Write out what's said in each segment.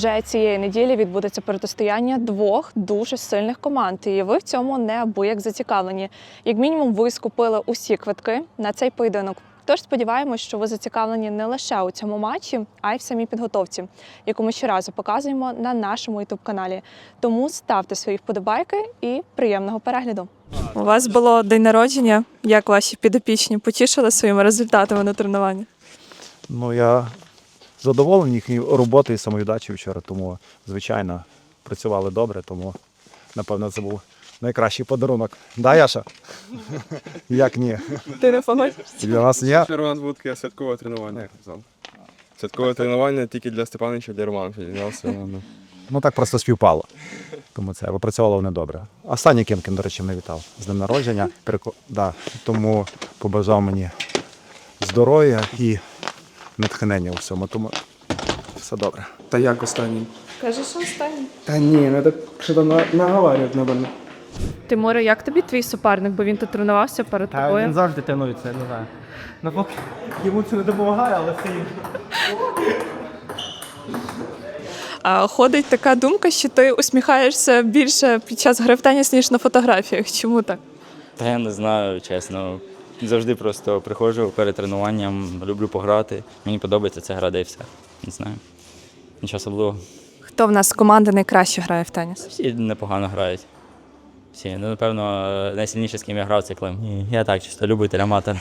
Вже цієї неділі відбудеться протистояння двох дуже сильних команд, і ви в цьому неабияк зацікавлені. Як мінімум, ви скупили усі квитки на цей поєдинок. Тож сподіваємось, що ви зацікавлені не лише у цьому матчі, а й в самій підготовці, яку ми щоразу показуємо на нашому youtube каналі. Тому ставте свої вподобайки і приємного перегляду. У вас було день народження. Як ваші підопічні потішили своїми результатами на тренуванні? Ну, я задоволений їхньою роботою і самовіддачею вчора, тому, звичайно, працювали добре, тому, напевно, це був найкращий подарунок. Да, Яша? Як ні? Ти не погодишся? Для нас ні? Тепер у нас буде таке святкове тренування, як казав. Святкове тренування тільки для Степановича, для Романовича. Для нас, ну, Ну так просто співпало. Тому це випрацьовувало вони добре. А Саня Кімкін, до речі, мене вітав з днем народження. Переко- Да, тому побажав мені здоров'я і натхнення у всьому. Тому все добре. Та як останній? Кажи, що останній. Та ні, ну так що там на- наговарюють, напевно. Тимуре, як тобі твій суперник, бо він тут тренувався перед Та тобою? він завжди тренується, я не знаю. Ну поки йому це не допомагає, але це їм. А, ходить така думка, що ти усміхаєшся більше під час гри в теніс, ніж на фотографіях. Чому так? Та я не знаю, чесно. Завжди просто приходжу перед тренуванням, люблю пограти. Мені подобається ця гра, де і все. Не знаю. Нічого особливого. Хто в нас з команди найкраще грає в теніс? Всі непогано грають. Всі. Ну, напевно, найсильніше, з ким я грав, це Клим. Ні, я так, чисто любитель, аматор.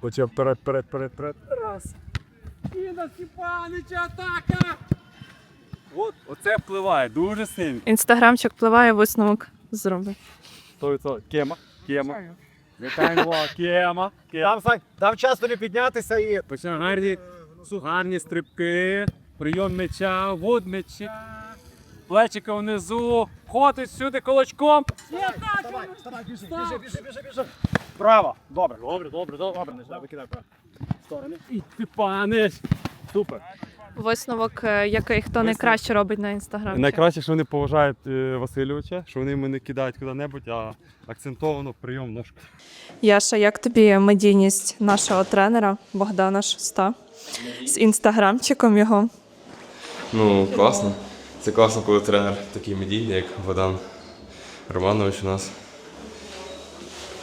Хоча вперед, вперед, вперед, вперед. От, оце впливає дуже сильно. Інстаграмчик впливає, висновок зробить. Кема, кема. Вітаємо, кема. Там, Сань, там час тобі піднятися і. Почав гарні, гарні стрибки, прийом м'яча, вод м'яча, плечика внизу, ходить сюди кулачком. Право. Добре, добре, добре, добре. Не викидай право. Сторони. І Степанич. Супер. Висновок, е, який хто найкраще робить на інстаграмі? Найкраще, що вони поважають е, Васильовича, що вони мене кидають куди-небудь, а акцентовано прийом ножки. Яша, як тобі медійність нашого тренера Богдана Шуста з інстаграмчиком його? Ну, класно. Це класно, коли тренер такий медійний, як Богдан Романович у нас.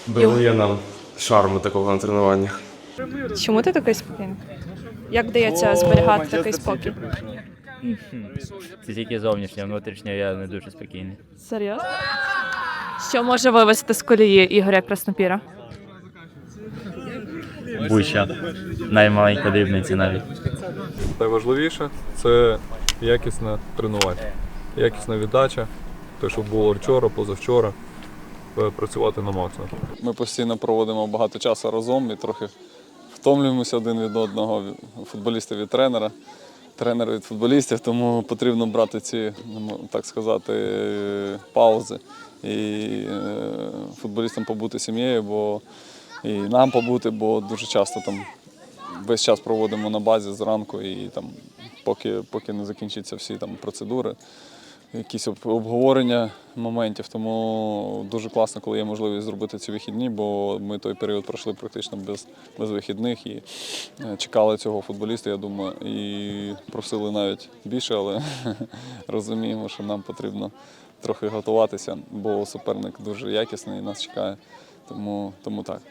Дає нам шарму такого на тренуваннях. Чому ти такий спокійний? Як вдається зберігати такий спокій? Це тільки зовнішнє, внутрішнє я не дуже спокійний. Серйозно? Що може вивести з колії Ігоря Краснопіра? Будь-що. Наймаленька дрібниця навіть. Найважливіше це якісне тренування, якісна віддача, те, що було вчора, позавчора, е, працювати на максимум. Ми постійно проводимо багато часу разом і трохи втомлюємося один від одного, футболісти від тренера, тренер від футболістів, тому потрібно брати ці, ну, так сказати, паузи і е, футболістам побути сім'єю, бо і нам побути, бо дуже часто там весь час проводимо на базі зранку і там, поки, поки не закінчаться всі там процедури якісь обговорення моментів. Тому дуже класно, коли є можливість зробити ці вихідні, бо ми той період пройшли практично без, без вихідних і е, чекали цього футболіста, я думаю, і просили навіть більше, але розуміємо, що нам потрібно трохи готуватися, бо суперник дуже якісний і нас чекає. Тому, тому так.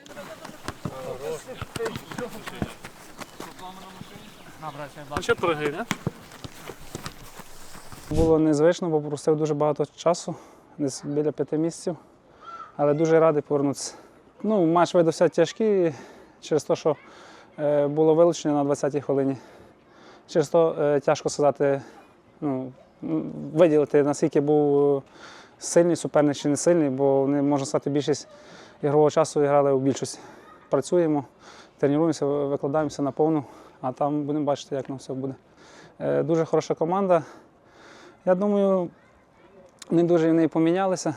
Було незвично, бо просив дуже багато часу, десь біля п'яти місяців, але дуже радий повернутися. Ну, матч видався тяжкий через те, що е, було вилучення на 20-й хвилині. Через то е, тяжко сказати, ну, виділити, наскільки був сильний суперник чи не сильний, бо вони, можна сказати, більшість ігрового часу грали у більшості. Працюємо, тренуємося, викладаємося на повну, а там будемо бачити, як нам все буде. Е, Дуже хороша команда. Я думаю, не дуже в неї помінялися.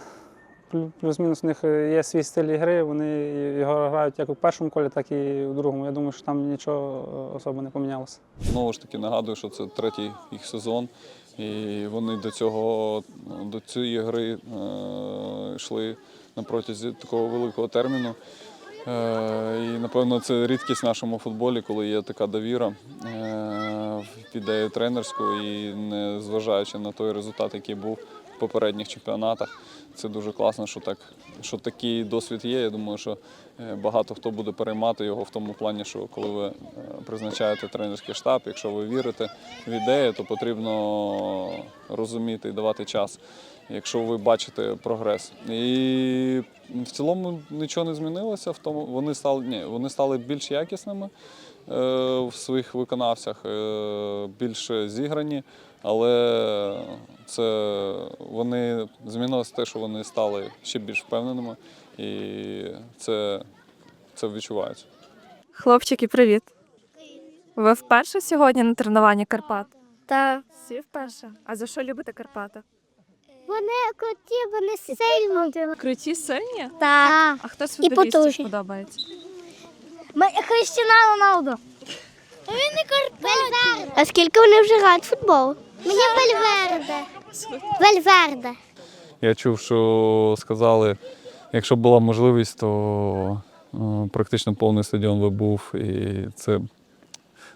плюс-мінус у них е, є свій стиль ігри, вони його грають як у першому колі, так і у другому. Я думаю, що там нічого е, особо не помінялося. Знову ж таки нагадую, що це третій їх сезон, і вони до цього до цієї гри е, йшли на протязі такого великого терміну. Е, і напевно це рідкість в нашому футболі, коли є така довіра е, в ідею тренерську, і не зважаючи на той результат, який був в попередніх чемпіонатах. Це дуже класно, що так, що такий досвід є. Я думаю, що е, багато хто буде переймати його в тому плані, що коли ви е, призначаєте тренерський штаб, якщо ви вірите в ідею, то потрібно розуміти і давати час, якщо ви бачите прогрес. І в цілому нічого не змінилося. В тому вони стали ні, вони стали більш якісними е, в своїх виконавцях, е, більш зіграні, але це вони змінилося те, що вони стали ще більш впевненими, і це, це відчувається. Хлопчики, привіт. Ви вперше сьогодні на тренуванні Карпат? Та Всі вперше. А за що любите Карпати? Вони круті, вони сильні. Круті сильні? Так. А хто з І футболістів подобається? Христина Роналдо. Він не Карпат. А скільки вони вже грають в футбол? Мені Вальверде. Вальверде. Я чув, що сказали, якщо була можливість, то е, практично повний стадіон би був. І це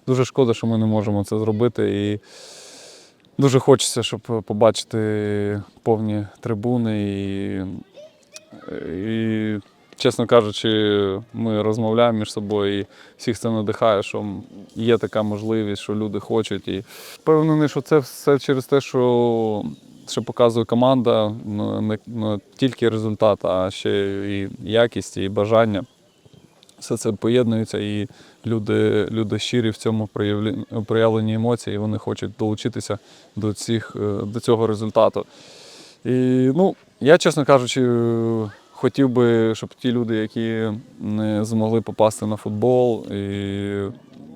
дуже шкода, що ми не можемо це зробити. І дуже хочеться, щоб побачити повні трибуни. І, і чесно кажучи, ми розмовляємо між собою і всіх це надихає, що є така можливість, що люди хочуть. І впевнений, що це все через те, що що показує команда, не, не тільки результат, а ще і якість, і бажання. Все це поєднується, і люди, люди щирі в цьому проявлі, проявленні емоцій, і вони хочуть долучитися до, цих, е, до цього результату. І ну, я, чесно кажучи, хотів би, щоб ті люди, які не змогли попасти на футбол, і,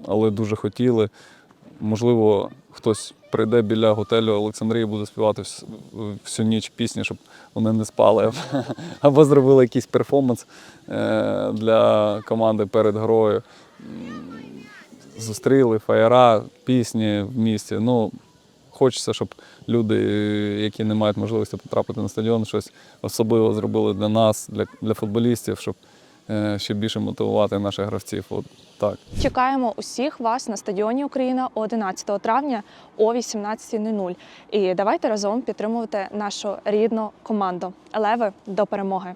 але дуже хотіли, можливо, хтось прийде біля готелю Олександрії, буде співати вс- всю ніч пісні, щоб вони не спали, або зробили якийсь перформанс е, для команди перед грою. Зустріли фаєра, пісні в місті. Ну, хочеться, щоб люди, які не мають можливості потрапити на стадіон, щось особливе зробили для нас, для, для футболістів, щоб ще більше мотивувати наших гравців. От так. Чекаємо усіх вас на стадіоні Україна 11 травня о 18.00. І давайте разом підтримувати нашу рідну команду. Леви до перемоги!